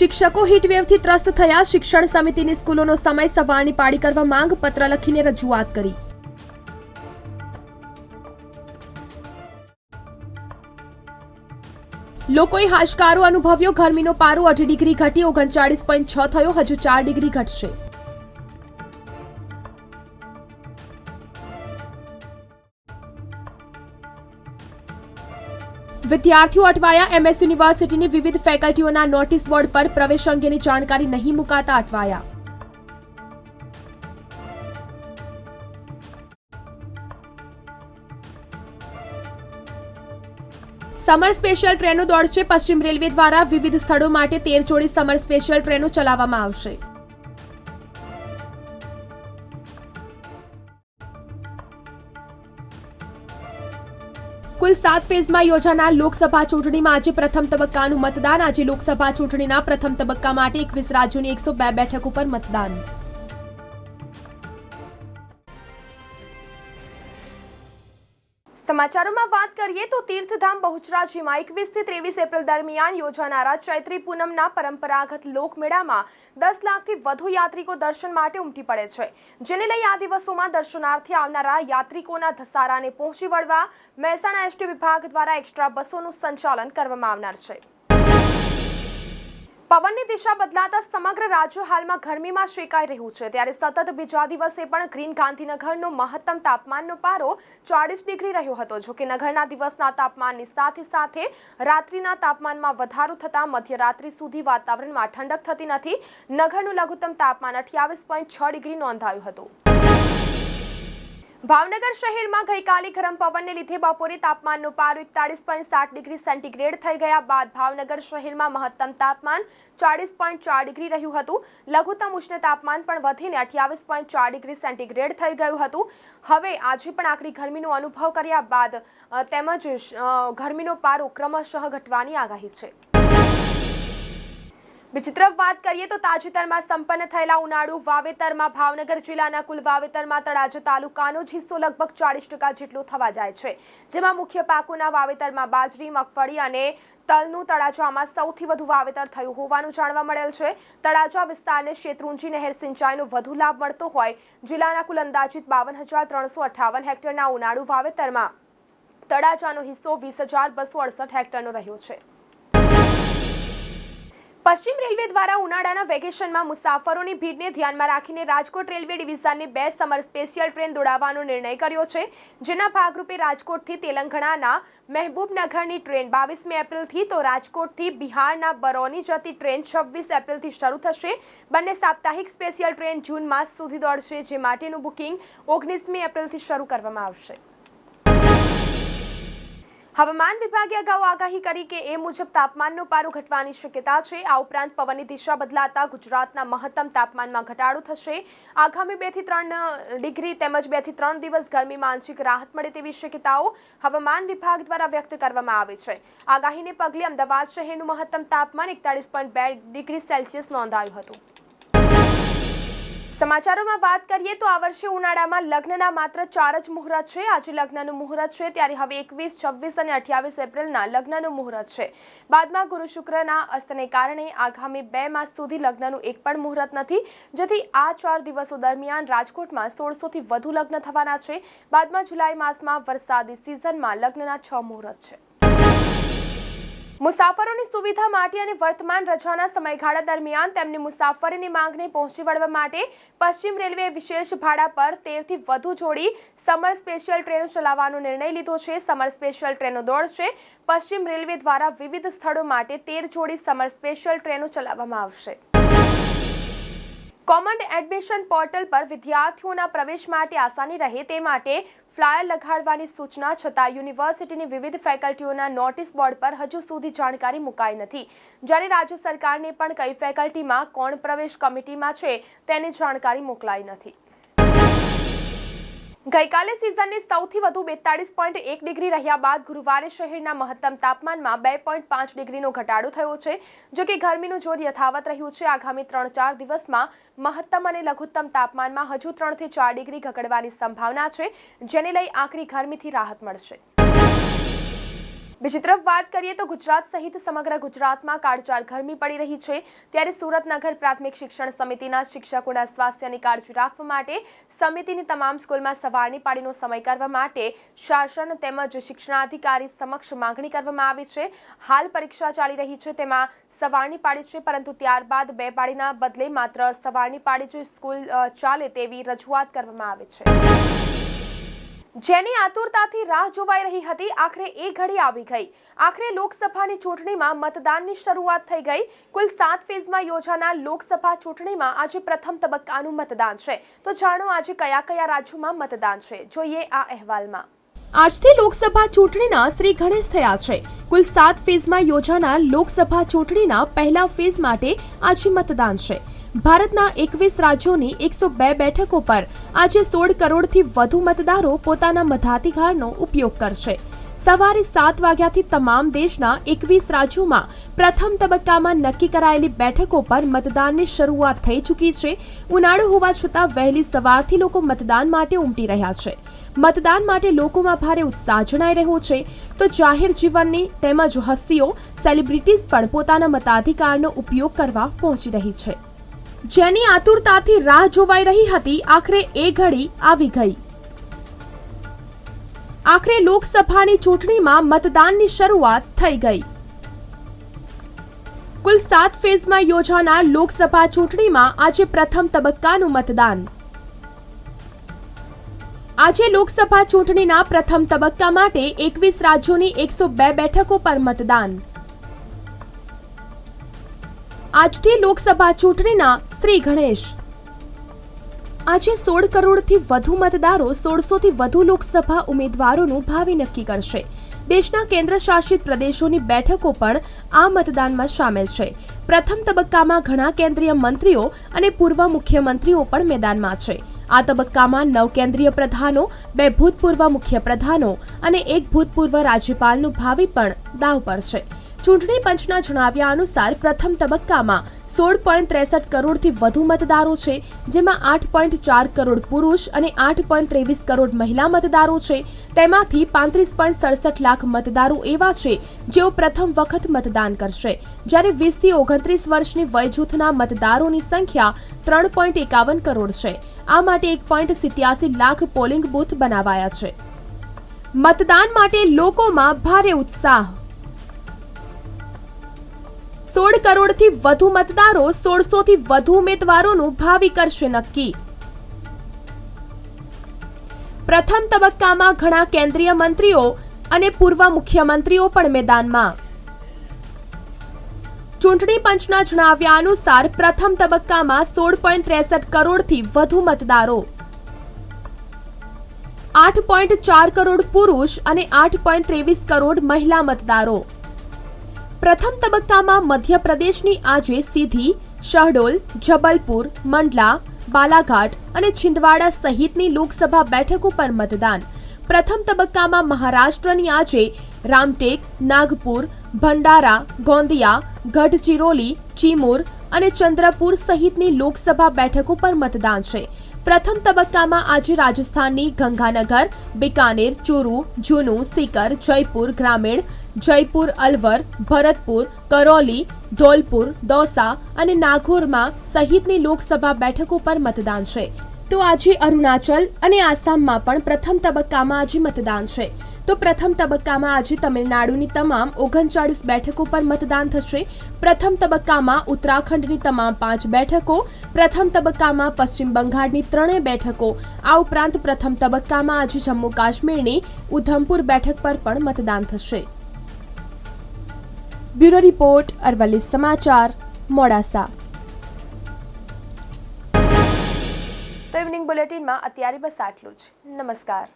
શિક્ષકો હીટવેવથી ત્રસ્ત થયા. શિક્ષણ સમિતિની સ્કૂલોનો સમય સવારની પાળી કરવા માંગ, પત્ર લખીને રજૂઆત કરી. લોકોએ હાશકારો અનુભવ્યો, ગરમીનો પારો અઢી ડિગ્રી ઘટી, ઓગણચાળીસ પોઈન્ટ છ થયો. હજુ ચાર ડિગ્રી ઘટશે. વિદ્યાર્થીઓ અટવાયા. એમએસ યુનિવર્સિટીની વિવિધ ફેકલ્ટીઓના નોટિસ બોર્ડ પર પ્રવેશ અંગેની જાણકારી નહીં મુકાતા અટવાયા. સમર સ્પેશિયલ ટ્રેનો દોડશે. પશ્ચિમ રેલવે દ્વારા વિવિધ સ્થળો માટે તેર જોડી સમર સ્પેશિયલ ટ્રેનો ચલાવવામાં આવશે. કુલ સાત ફેઝમાં યોજાનાર લોકસભા ચૂંટણીમાં આજે પ્રથમ તબક્કાનું મતદાન. આજે લોકસભા ચૂંટણીના પ્રથમ તબક્કા માટે એકવીસ રાજ્યોની એકસો બે બેઠક ઉપર મતદાન. સમાચારોમાં વાત કરીએ તો તીર્થધામ બહુચરાજીમાં એકવીસથી ત્રેવીસ એપ્રિલ દરમિયાન યોજાનારા ચૈત્રી પૂનમના પરંપરાગત લોકમેળામાં દસ લાખથી વધુ યાત્રિકો દર્શન માટે ઉમટી પડે છે. જેને લઈ આ દિવસોમાં દર્શનાર્થી આવનારા યાત્રિકોના ધસારાને પહોંચી વળવા મહેસાણા એસટી વિભાગ દ્વારા એક્સ્ટ્રા બસોનું સંચાલન કરવામાં આવનાર છે. પવનની દિશા બદલાતા સમગ્ર રાજ્ય હાલમાં ગરમીમાં શેકાઈ રહ્યું છે. ત્યારે સતત બીજા દિવસે પણ ગ્રીન ગાંધીનગરનો મહત્તમ તાપમાનનો પારો ચાળીસ ડિગ્રી રહ્યો હતો. જોકે નગરના દિવસના તાપમાનની સાથે સાથે રાત્રિના તાપમાનમાં વધારો થતાં મધ્યરાત્રિ સુધી વાતાવરણમાં ઠંડક થતી નથી. નગરનું લઘુત્તમ તાપમાન અઠ્યાવીસ પોઈન્ટ છ ડિગ્રી નોંધાયું હતું. ભાવનગર શહેરમાં ગઈકાલે ગરમ પવનને લીધે બપોરે તાપમાનનો પારો એકતાળીસ પોઈન્ટ સાત ડિગ્રી સેન્ટીગ્રેડ થઈ ગયા બાદ ભાવનગર શહેરમાં મહત્તમ તાપમાન ચાળીસ પોઈન્ટ ચાર ડિગ્રી રહ્યું હતું. લઘુત્તમ ઉષ્ણ તાપમાન પણ વધીને અઠ્યાવીસ પોઈન્ટ ચાર ડિગ્રી સેન્ટીગ્રેડ થઈ ગયું હતું. હવે આજે પણ આકરી ગરમીનો અનુભવ કર્યા બાદ તેમજ ગરમીનો પારો ક્રમશઃ ઘટવાની આગાહી છે. તરફ વાત કરીએ તો તાજેતરમાં સંપન્ન થયેલા ઉનાળુ વાવેતરમાં ભાવનગર જિલ્લાના કુલ વાવેતરમાં તળાજો તાલુકાનો જ હિસ્સો લગભગ ચાળીસ ટકા જેટલો થવા જાય છે. જેમાં મુખ્ય પાકોના વાવેતરમાં બાજરી, મગફળી અને તલનું તળાજામાં સૌથી વધુ વાવેતર થયું હોવાનું જાણવા મળેલ છે. તળાજા વિસ્તારને શેત્રુંજી નહેર સિંચાઈનો વધુ લાભ મળતો હોય, જિલ્લાના કુલ અંદાજિત બાવન હજાર ત્રણસો અઠાવન હેક્ટરના ઉનાળુ વાવેતરમાં તળાજાનો હિસ્સો વીસ હજાર બસો અડસઠ હેક્ટરનો રહ્યો છે. પશ્ચિમ રેલવે દ્વારા ઉનાળાના વેકેશનમાં મુસાફરોની ભીડને ધ્યાનમાં રાખીને રાજકોટ રેલવે ડિવિઝનની બે સમર સ્પેશિયલ ટ્રેન દોડાવવાનો નિર્ણય કર્યો છે, જેના ભાગરૂપે રાજકોટથી તેલંગાણાના મહેબૂબનગરની ટ્રેન બાવીસમી એપ્રિલથી તો રાજકોટથી બિહારના બરૌની જતી ટ્રેન છવ્વીસ એપ્રિલથી શરૂ થશે. બંને સાપ્તાહિક સ્પેશિયલ ટ્રેન જૂન માસ સુધી દોડશે, જે માટેનું બુકિંગ ઓગણીસમી એપ્રિલથી શરૂ કરવામાં આવશે. હવામાન વિભાગે અગાઉ આગાહી કરી કે એ મુજબ તાપમાનનો પારો ઘટવાની શક્યતા છે. આ ઉપરાંત પવનની દિશા બદલાતા ગુજરાતના મહત્તમ તાપમાનમાં ઘટાડો થશે. આગામી બેથી ત્રણ ડિગ્રી તેમજ બેથી ત્રણ દિવસ ગરમીમાં આંશિક રાહત મળે તેવી શક્યતાઓ હવામાન વિભાગ દ્વારા વ્યક્ત કરવામાં આવી છે. આગાહીને પગલે અમદાવાદ શહેરનું મહત્તમ તાપમાન એકતાળીસ પોઈન્ટ બે ડિગ્રી સેલ્સિયસ નોંધાયું હતું. સમાચારોમાં વાત કરીએ તો આ વર્ષે ઉનાળામાં લગ્નના માત્ર ચાર જ મુહૂર્ત છે. આજે લગ્નનું મુહૂર્ત છે, ત્યારે હવે એકવીસ, છવ્વીસ અને અઠ્યાવીસ એપ્રિલના લગ્નનું મુહૂર્ત છે. બાદમાં ગુરુ શુક્રના અસ્તને કારણે આગામી બે માસ સુધી લગ્નનું એક પણ મુહૂર્ત નથી. જેથી આ ચાર દિવસો દરમિયાન રાજકોટમાં સોળસોથી વધુ લગ્ન થવાના છે. બાદમાં જુલાઈ માસમાં વરસાદી સિઝનમાં લગ્નના છ મુહૂર્ત છે. મુસાફરોની સુવિધા માટે અને વર્તમાન રજાના સમયગાળા દરમિયાન તેમની મુસાફરીની માંગને પહોંચી વળવા માટે પશ્ચિમ રેલવે વિશેષ ભાડા પર તેરથી વધુ જોડી સમર સ્પેશિયલ ટ્રેનો ચલાવવાનો નિર્ણય લીધો છે. સમર સ્પેશિયલ ટ્રેનો દોડશે પશ્ચિમ રેલવે દ્વારા વિવિધ સ્થળો માટે તેર જોડી સમર સ્પેશિયલ ટ્રેનો ચલાવવામાં આવશે. કોમન એડમિશન પોર્ટલ પર વિદ્યાર્થીઓના પ્રવેશ માટે આસાની રહે તે માટે ફ્લાયર લગાડવાની સૂચના, છતાં યુનિવર્સિટીની વિવિધ ફેકલ્ટીઓના નોટિસ બોર્ડ પર હજુ સુધી જાણકારી મુકાઈ નથી. જ્યારે રાજ્ય સરકારને પણ કઈ ફેકલ્ટીમાં કોણ પ્રવેશ કમિટીમાં છે, તેની જાણકારી મોકલાઈ નથી. ગઈકાલે સિઝનની સૌથી વધુ બેતાળીસ પોઈન્ટ એક ડિગ્રી રહ્યા બાદ ગુરુવારે શહેરના મહત્તમ તાપમાનમાં બે પોઈન્ટ પાંચ ડિગ્રીનો ઘટાડો થયો છે, જો કે ગરમીનું જોર યથાવત રહ્યું છે. આગામી ત્રણ ચાર દિવસમાં મહત્તમ અને લઘુત્તમ તાપમાનમાં હજુ ત્રણથી ચાર ડિગ્રી ઘકડવાની સંભાવના છે, જેને લઈ આકરી ગરમીથી રાહત મળશે. બીજી તરફ વાત કરીએ તો ગુજરાત સહિત સમગ્ર ગુજરાતમાં કાળજાળ ગરમી પડી રહી છે. ત્યારે સુરતનગર પ્રાથમિક શિક્ષણ સમિતિના શિક્ષકોના સ્વાસ્થ્યની કાળજી રાખવા માટે સમિતિની તમામ સ્કૂલમાં સવારની પાળીનો સમય કરવા માટે શાસન તેમજ શિક્ષણાધિકારી સમક્ષ માંગણી કરવામાં આવી છે. હાલ પરીક્ષા ચાલી રહી છે, તેમાં સવારની પાળી છે, પરંતુ ત્યારબાદ બે પાળીના બદલે માત્ર સવારની પાળી જ સ્કૂલ ચાલે તેવી રજૂઆત કરવામાં આવે છે. જેની આતુરતાથી રાહ જોવાઈ રહી હતી, આખરે એ ઘડી આવી ગઈ. આખરે લોકસભાની ચૂંટણીમાં મતદાનની શરૂઆત થઈ ગઈ. કુલ સાત ફેઝમાં યોજાનાર લોકસભા ચૂંટણીમાં આજે પ્રથમ તબક્કાનું મતદાન છે. તો જાણો આજે કયા કયા રાજ્યોમાં મતદાન છે. જોઈએ આ અહેવાલમાં. આજથી લોકસભા ચૂંટણીના શ્રી ગણેશ થયા છે. કુલ સાત ફેઝમાં યોજાનાર લોકસભા ચૂંટણીના પહેલા ફેઝ માટે આજે મતદાન છે. ભારતના એકવીસ રાજ્યોની એકસો બે બેઠકો પર આજે સોળ કરોડથી વધુ મતદારો પોતાના મતાધિકારનો ઉપયોગ કરશે. સવારે સાત વાગ્યાથી તમામ દેશના એકવીસ રાજ્યોમાં પ્રથમ તબક્કામાં નક્કી કરાયેલી બેઠકો પર મતદાનની શરૂઆત થઈ ચૂકી છે. ઉનાળો હોવા છતાં વહેલી સવારથી લોકો મતદાન માટે ઉમટી રહ્યા છે. મતદાન માટે લોકોમાં ભારે ઉત્સાહ જણાઈ રહ્યો છે. તો જાહેર જીવનની તેમજ હસ્તીઓ સેલિબ્રિટીઝ પણ પોતાના મતાધિકારનો ઉપયોગ કરવા પહોંચી રહી છે. જેની આતુરતાથી રાહ જોવાઈ રહી હતી, આખરે એ ઘડી આવી ગઈ. આખરે લોકસભાની ચૂંટણીમાં મતદાનની શરૂઆત થઈ ગઈ. કુલ સાત ફેઝમાં યોજાનાર લોકસભા ચૂંટણીમાં આજે પ્રથમ તબક્કાનું મતદાન. આજે લોકસભા ચૂંટણીના પ્રથમ તબક્કા માટે એકવીસ રાજ્યોની એકસો બે બેઠકો પર મતદાન. આજથી લોકસભા ચૂંટણીના શ્રી ગણેશ. આજે સોળ કરોડથી વધુ મતદારો સોળસોથી વધુ લોકસભા ઉમેદવારોનું ભાવિ નક્કી કરશે. દેશના કેન્દ્ર શાસિત પ્રદેશોની બેઠકો પણ આ મતદાનમાં સામેલ છે. પ્રથમ તબક્કામાં ઘણા કેન્દ્રીય મંત્રીઓ અને પૂર્વ મુખ્યમંત્રીઓ પણ મેદાનમાં છે. આ તબક્કામાં નવ કેન્દ્રીય પ્રધાનો, બે ભૂતપૂર્વ મુખ્ય પ્રધાનો અને એક ભૂતપૂર્વ રાજ્યપાલનું ભાવિ પણ દાવ પર છે. ચૂંટણી પંચના જણાવ્યા અનુસાર પ્રથમ તબક્કામાં સોળ પોઈન્ટ ત્રેસઠ કરોડથી વધુ મતદારો છે, જેમાં આઠ પોઈન્ટ ચાર કરોડ પુરુષ અને આઠ પોઈન્ટ ત્રેવીસ કરોડ મહિલા મતદારો છે. તેમાંથી પાંત્રીસ પોઈન્ટ સડસઠ લાખ મતદારો એવા છે, જેઓ પ્રથમ વખત મતદાન કરશે. જ્યારે વીસથી ઓગણત્રીસ વર્ષની વયજૂથના મતદારોની સંખ્યા ત્રણ પોઈન્ટ એકાવન કરોડ છે. આ માટે એક પોઈન્ટ સિત્યાસી લાખ પોલિંગ બૂથ બનાવાયા છે. મતદાન માટે લોકોમાં ભારે ઉત્સાહ સોળ કરોડથી વધુ મતદારો સોળસોથી વધુ ઉમેદવારોનું ભાવિ કરશે નક્કી. પ્રથમ તબક્કામાં ઘણા કેન્દ્રીય મંત્રીઓ અને પૂર્વ મુખ્યમંત્રીઓ પણ મેદાનમાં. ચૂંટણી પંચના જણાવ્યા અનુસાર પ્રથમ તબક્કામાં સોળ પોઈન્ટ ત્રેસઠ કરોડથી વધુ મતદારો. આઠ પોઈન્ટ ચાર કરોડ પુરુષ અને આઠ પોઈન્ટ ત્રેવીસ કરોડ મહિલા મતદારો. પ્રથમ તબક્કામાં મધ્યપ્રદેશની આજે સીધી શહડોલ, જબલપુર, મંડલા, બાલાઘાટ અને છિંદવાડા સહિતની લોકસભા બેઠક ઉપર મતદાન. પ્રથમ તબક્કામાં મહારાષ્ટ્રની આજે રામટેક, નાગપુર, ભંડારા, ગોંદિયા, ગઢચિરોલી, ચીમુર અને ચંદ્રપુર સહિતની લોકસભા બેઠક ઉપર મતદાન છે. પ્રથમ તબક્કામાં આજે રાજસ્થાનની ગંગાનગર, બિકાનેર, ચુરુ, જુનુ, સીકર, જયપુર ગ્રામીણ, જયપુર, અલવર, ભરતપુર, કરૌલી, ધોલપુર, દૌસા અને નાગોરમાં સહિતની લોકસભા બેઠકો પર મતદાન છે. તો આજે અરુણાચલ અને આસામમાં પણ પ્રથમ તબક્કામાં આજે મતદાન છે. તો પ્રથમ તબક્કામાં આજે તમિલનાડુની તમામ ઓગણચાળીસ બેઠકો પર મતદાન થશે. પ્રથમ તબક્કામાં ઉત્તરાખંડની તમામ પાંચ બેઠકો, પ્રથમ તબક્કામાં પશ્ચિમ બંગાળની ત્રણેય બેઠકો. આ ઉપરાંત પ્રથમ તબક્કામાં આજે જમ્મુ કાશ્મીરની ઉધમપુર બેઠક પર પણ મતદાન થશે. બ્યુરો રિપોર્ટ, અરવલ્લી સમાચાર, મોડાસા. તો ઇવનિંગ બુલેટિનમાં અત્યારે બસ આટલું જ. નમસ્કાર.